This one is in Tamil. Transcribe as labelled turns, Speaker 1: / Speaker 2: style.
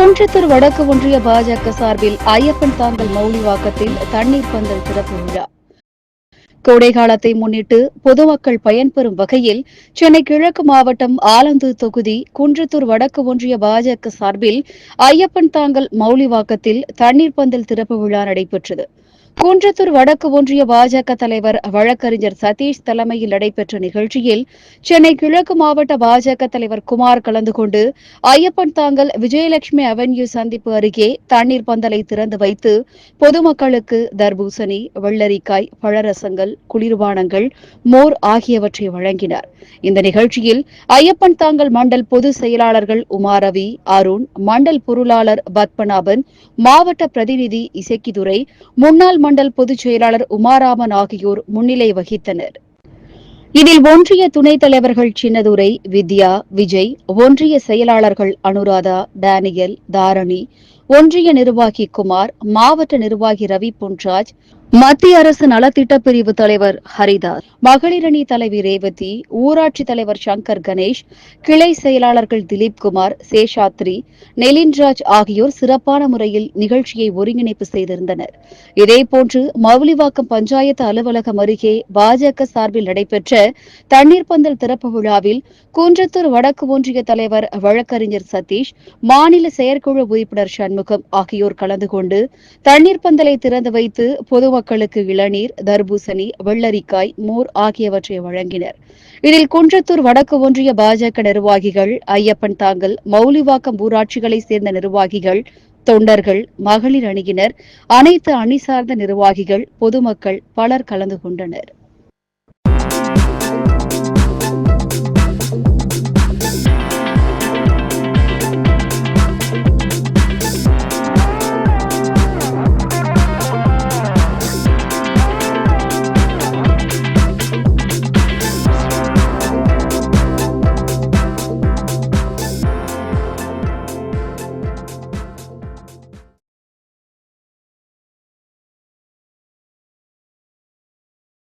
Speaker 1: குன்றத்தூர் வடக்கு ஒன்றிய பாஜக சார்பில் ஐயப்பன் தாங்கல் மௌலிவாக்கத்தில் தண்ணீர் பந்தல் திறப்பு விழா. கோடைகாலத்தை முன்னிட்டு பொதுமக்கள் பயன்பெறும் வகையில் சென்னை கிழக்கு மாவட்டம் ஆலந்தூர் தொகுதி குன்றத்தூர் வடக்கு ஒன்றிய பாஜக சார்பில் ஐயப்பன் தாங்கல் மௌலிவாக்கத்தில் தண்ணீர் பந்தல் திறப்பு விழா நடைபெற்றது. குன்றத்தூர் வடக்கு ஒன்றிய பாஜக தலைவர் வழக்கறிஞர் சதீஷ் தலைமையில் நடைபெற்ற நிகழ்ச்சியில் சென்னை கிழக்கு மாவட்ட பாஜக தலைவர் குமார் கலந்து கொண்டு ஐயப்பன் தாங்கல் விஜயலட்சுமி அவென்யூ சந்திப்பு அருகே தண்ணீர் பந்தலை திறந்து வைத்து பொதுமக்களுக்கு தர்பூசணி வெள்ளரிக்காய் பழரசங்கள் குளிர்பானங்கள் மோர் ஆகியவற்றை வழங்கினார். இந்த நிகழ்ச்சியில் ஐயப்பன் தாங்கல் மண்டல் பொதுச் செயலாளர்கள் உமாரவி அருண் மண்டல் பொருளாளர் பத்மநாபன் மாவட்ட பிரதிநிதி இசக்கிதுரை முன்னாள் மண்டல் பொதுச் செயலாளர் உமாராமன் ஆகியோர் முன்னிலை வகித்தனர். இதில் ஒன்றிய துணைத் தலைவர்கள் சின்னதுரை வித்யா விஜய் ஒன்றிய செயலாளர்கள் அனுராதா டேனியல் தாரணி ஒன்றிய நிர்வாகி குமார் மாவட்ட நிர்வாகி ரவி பொன்ராஜ் மத்திய அரசு நலத்திட்ட பிரிவு தலைவர் ஹரிதாஸ் மகளிரணி தலைவி ரேவதி ஊராட்சி தலைவர் சங்கர் கணேஷ் கிளை செயலாளர்கள் திலீப் குமார் சேஷாத்ரி நெலின்ராஜ் ஆகியோர் சிறப்பான முறையில் நிகழ்ச்சியை ஒருங்கிணைப்பு செய்திருந்தனர். இதேபோன்று மவுலிவாக்கம் பஞ்சாயத்து அலுவலகம் அருகே பாஜக சார்பில் நடைபெற்ற தண்ணீர் பந்தல் திறப்பு விழாவில் குன்றத்தூர் வடக்கு ஒன்றிய தலைவர் வழக்கறிஞர் சதீஷ் மாநில செயற்குழு உறுப்பினர் சண்முகம் ஆகியோர் கலந்து கொண்டு தண்ணீர் பந்தலை திறந்து வைத்து பொதுமக்களுக்கு இளநீர் தர்பூசணி வெள்ளரிக்காய் மோர் ஆகியவற்றை வழங்கினர். இதில் குன்றத்தூர் வடக்கு ஒன்றிய பாஜக நிர்வாகிகள் ஐயப்பன் தாங்கல் மௌலிவாக்கம் ஊராட்சிகளைச் சேர்ந்த நிர்வாகிகள் தொண்டர்கள் மகளிர் அணியினர் அனைத்து அணி சார்ந்த நிர்வாகிகள் பொதுமக்கள் பலர் கலந்து கொண்டனர்.